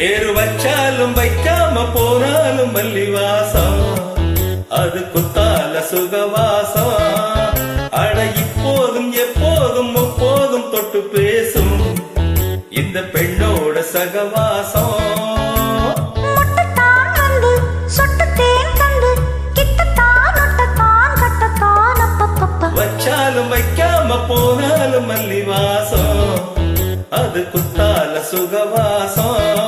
பேரு வச்சாலும் வைக்காம போனாலும் மல்லிவாசம். அது குத்தால சுகவாசம். அட இப்போதும் எப்போதும் முப்போதும் தொட்டு பேசும். இந்த பெண்ணோட சகவாசம். வச்சாலும் வைக்காம போனாலும் மல்லிவாசம். அது குத்தால சுகவாசம்.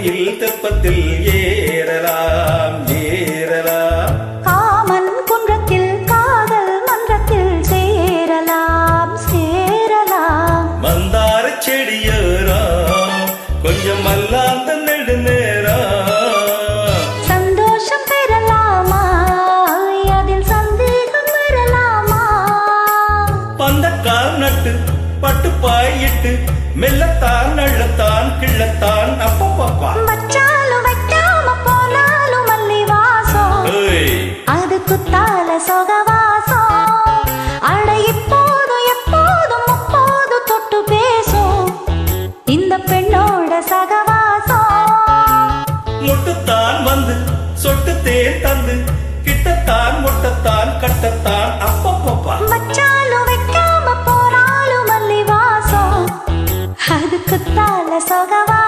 கோயில் தெப்பத்தில் பட்டுப்பாயிட்டு மெல்லத்தான் அள்ளத்தான் கிள்ளத்தான் அப்பப்பப்பா வச்சாலும் வைக்காம போனாலும் மல்லி வாசம் ஏய். அது குத்தால சொகவாசம். அட இப்போதும் எப்போதும் முப்போது தொட்டு பேசும். இந்த பெண்ணோட சகவாசம். முட்டுத்தான் வந்து சொட்டு தேன் தந்து கிட்டத்தான் முட்டத்தான் கட்டத்தான் குத்தால சொகவாசம்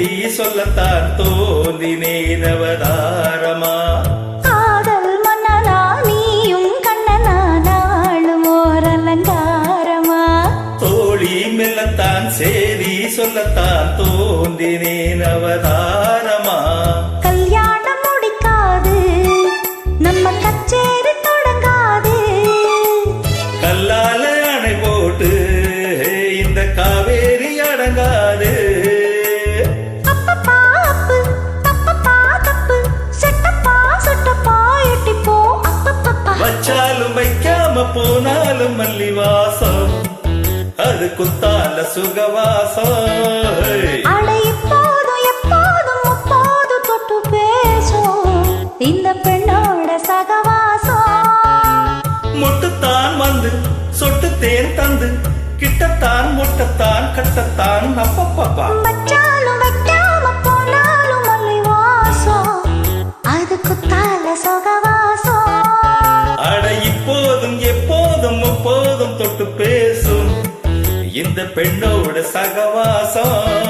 சேதி சொல்லத்தான் தோன்றினேன் அவதாரமா காதல் மன்னனா நீயும் கண்ணனா நாளும் ஓர் அலங்காரமா தோழி மெல்லத்தான் சேதி சொல்லத்தான் தோன்றினேன் அவதாரமா வைக்காம போனாலும் மல்லிவாசம். அது குத்தால சுகவாசம். இந்த பெண்ணோட சகவாசம். முட்டுத்தான் வந்து சொட்டு தேன் தந்து. கிட்டத்தான் முட்டத்தான் கட்டத்தான் அப்பப்பப்பா. மல்லி வாசம் அது குத்தால சகவாசம். பெண்ணோட சகவாசம்.